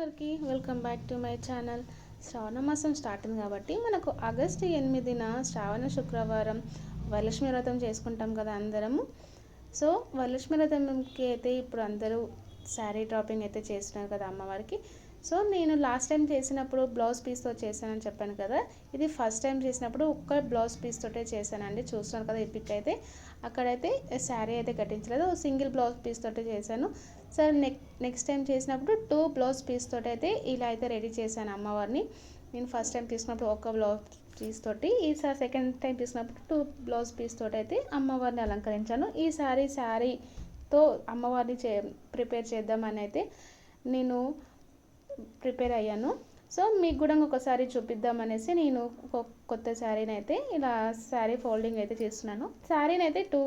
అందరికీ welcome back to my channel. Shravana మాసం starting కాబట్టి మనకు ఆగస్టు ఎనిమిదిన శ్రావణ శుక్రవారం వరలక్ష్మి వ్రతం చేసుకుంటాం కదా అందరము. సో వరలక్ష్మి వ్రతంకి అయితే ఇప్పుడు అందరూ శారీ డ్రాపింగ్ అయితే చేసినారు కదా అమ్మవారికి. సో నేను లాస్ట్ టైం చేసినప్పుడు బ్లౌజ్ పీస్తో చేశానని చెప్పాను కదా. ఇది ఫస్ట్ టైం చేసినప్పుడు ఒక్క బ్లౌజ్ పీస్ తోటే చేశానండి. చూస్తున్నాను కదా ఈ పిక్ అయితే. అక్కడైతే శారీ అయితే కట్టించలేదు. సింగిల్ బ్లౌజ్ పీస్ తోటే చేశాను. సరే నెక్ నెక్స్ట్ టైం చేసినప్పుడు టూ బ్లౌజ్ పీస్ తోటి అయితే ఇలా అయితే రెడీ చేశాను అమ్మవారిని. నేను ఫస్ట్ టైం తీసుకున్నప్పుడు ఒక బ్లౌజ్ పీస్ తోటి ఈసారి సెకండ్ టైం తీసుకున్నప్పుడు టూ బ్లౌజ్ పీస్ తోటి అయితే అమ్మవారిని అలంకరించాను. ఈసారి తో అమ్మవారిని చే ప్రిపేర్ చేద్దామని అయితే నేను ప్రిపేర్ అయ్యాను. సో మీకు కూడా ఒకసారి చూపిద్దామనేసి నేను కొత్త శారీని అయితే ఇలా శారీ ఫోల్డింగ్ అయితే చేస్తున్నాను. శారీని అయితే టూ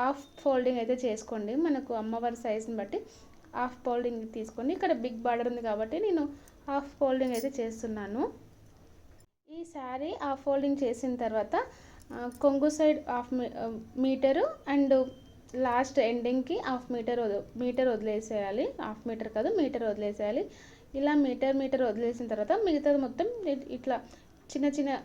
హాఫ్ ఫోల్డింగ్ అయితే చేసుకోండి. మనకు అమ్మవారి సైజుని బట్టి హాఫ్ ఫోల్డింగ్ తీసుకోండి. ఇక్కడ బిగ్ బార్డర్ ఉంది కాబట్టి నేను హాఫ్ ఫోల్డింగ్ అయితే చేస్తున్నాను. ఈ శారీ హాఫ్ ఫోల్డింగ్ చేసిన తర్వాత కొంగు సైడ్ హాఫ్ మీ మీటరు అండ్ లాస్ట్ ఎండింగ్కి హాఫ్ మీటర్ వద మీటర్ వదిలేసేయాలి. హాఫ్ మీటర్ కాదు మీటర్ వదిలేసేయాలి. ఇలా మీటర్ మీటర్ వదిలేసిన తర్వాత మిగతాది మొత్తం ఇట్- ఇట్లా చిన్న చిన్న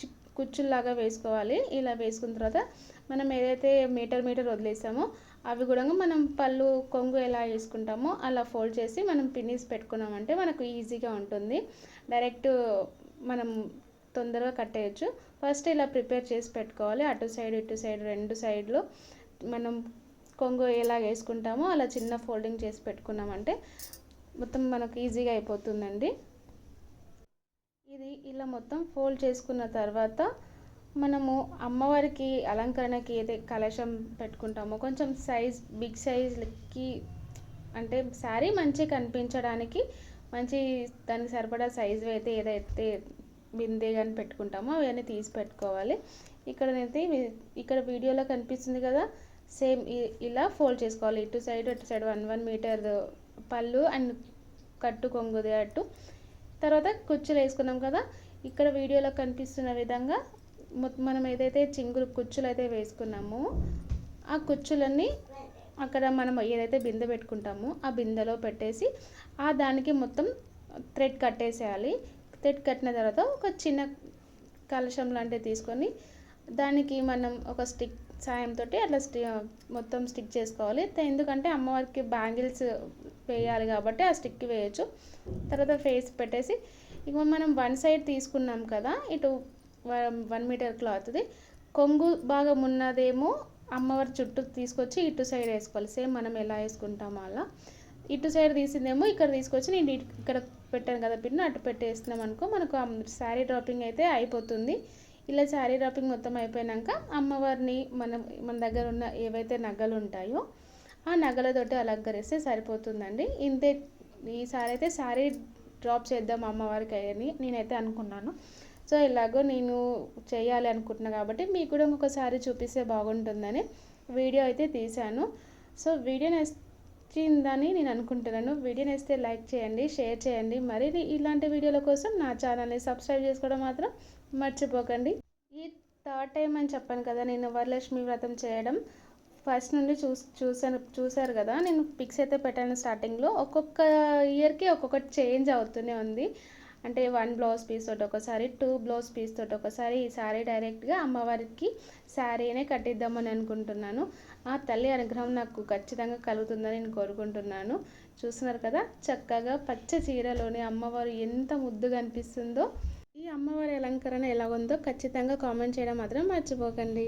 చి- కుచ్చుల్లాగా వేసుకోవాలి. ఇలా వేసుకున్న తర్వాత మనం ఏదైతే మీటర్ మీటర్ వదిలేసామో అవి కూడా మనం పళ్ళు కొంగు ఎలా వేసుకుంటామో అలా ఫోల్డ్ చేసి మనం పిన్నిస్ పెట్టుకున్నామంటే మనకు ఈజీగా ఉంటుంది. డైరెక్ట్ మనం తొందరగా కట్టేయచ్చు. ఫస్ట్ ఇలా ప్రిపేర్ చేసి పెట్టుకోవాలి. అటు సైడ్ ఇటు సైడ్ రెండు సైడ్లు మనం కొంగు ఎలా వేసుకుంటామో అలా చిన్న ఫోల్డింగ్ చేసి పెట్టుకున్నామంటే మొత్తం మనకు ఈజీగా అయిపోతుందండి. ఇది ఇలా మొత్తం ఫోల్డ్ చేసుకున్న తర్వాత మనము అమ్మవారికి అలంకరణకి ఏదైతే కలశం పెట్టుకుంటామో కొంచెం సైజ్ బిగ్ సైజ్కి అంటే శారీ మంచిగా కనిపించడానికి మంచి దానికి సరిపడా సైజు అయితే ఏదైతే బిందె కానీ పెట్టుకుంటామో అవన్నీ తీసి పెట్టుకోవాలి. ఇక్కడనైతే ఇక్కడ వీడియోలో కనిపిస్తుంది కదా సేమ్ ఇలా ఫోల్డ్ చేసుకోవాలి. ఇటు సైడ్ అటు సైడ్ వన్ వన్ మీటర్ పళ్ళు అండ్ కట్టు కొంగుది అటు. తర్వాత కుచ్చులు వేసుకున్నాం కదా ఇక్కడ వీడియోలో కనిపిస్తున్న విధంగా మనం ఏదైతే చింగులు కుచ్చులు అయితే వేసుకున్నామో ఆ కుచ్చులన్నీ అక్కడ మనం ఏదైతే బిందె పెట్టుకుంటామో ఆ బిందెలో పెట్టేసి ఆ దానికి మొత్తం థ్రెడ్ కట్టేసేయాలి. థ్రెడ్ కట్టిన తర్వాత ఒక చిన్న కలశం లాంటివి తీసుకొని దానికి మనం ఒక స్టిక్ సాయంతో అట్లా స్టి మొత్తం స్టిక్ చేసుకోవాలి. ఎందుకంటే అమ్మవారికి బ్యాంగిల్స్ వేయాలి కాబట్టి ఆ స్టిక్ వేయచ్చు. తర్వాత ఫేస్ పెట్టేసి ఇక మనం వన్ సైడ్ తీసుకున్నాం కదా ఇటు వన్ మీటర్ క్లాత్ది. కొంగు భాగం ఉన్నదేమో అమ్మవారి చుట్టూ తీసుకొచ్చి ఇటు సైడ్ వేసుకోవాలి. సేమ్ మనం ఎలా వేసుకుంటామో అలా. ఇటు సైడ్ తీసిందేమో ఇక్కడ తీసుకొచ్చి నేను ఇక్కడ పెట్టాను కదా పిన్ను అటు పెట్టేస్తున్నాం అనుకో మనకు శారీ డ్రాపింగ్ అయితే అయిపోతుంది. ఇలా శారీ డ్రాపింగ్ మొత్తం అయిపోయాక అమ్మవారిని మనం మన దగ్గర ఉన్న ఏవైతే నగలు ఉంటాయో ఆ నగలతోటి అలంకరిస్తే సరిపోతుందండి. ఇంతే ఈసారి అయితే శారీ డ్రాప్ చేద్దాం అమ్మవారికి అని నేనైతే అనుకున్నాను. సో ఇలాగో నేను చేయాలి అనుకుంటున్నా కాబట్టి మీకు కూడా ఇంకొకసారి చూపిస్తే బాగుంటుందని వీడియో అయితే తీశాను. సో వీడియో నచ్చిందని నేను అనుకుంటున్నాను. వీడియో నచ్చితే లైక్ చేయండి షేర్ చేయండి. మరి ఇలాంటి వీడియోల కోసం నా ఛానల్ని సబ్స్క్రైబ్ చేసుకోవడం మాత్రం మర్చిపోకండి. ఈ థర్డ్ టైం అని చెప్పాను కదా నేను వరలక్ష్మి వ్రతం చేయడం. ఫస్ట్ నుండి చూస్ చూసాను చూసారు కదా నేను పిక్స్ అయితే పెట్టాను స్టార్టింగ్లో. ఒక్కొక్క ఇయర్కి ఒక్కొక్కటి చేంజ్ అవుతూనే ఉంది. అంటే వన్ బ్లౌజ్ పీస్ తోటి ఒకసారి టూ బ్లౌజ్ పీస్ తోటి ఒకసారి ఈ శారీ డైరెక్ట్గా అమ్మవారికి శారీనే కట్టిద్దామని అనుకుంటున్నాను. ఆ తల్లి అనుగ్రహం నాకు ఖచ్చితంగా కలుగుతుందని నేను కోరుకుంటున్నాను. చూస్తున్నారు కదా చక్కగా పచ్చ చీరలోని అమ్మవారు ఎంత ముద్దుగా అనిపిస్తుందో. ఈ అమ్మవారి అలంకరణ ఎలా ఉందో ఖచ్చితంగా కామెంట్ చేయడం మాత్రం మర్చిపోకండి.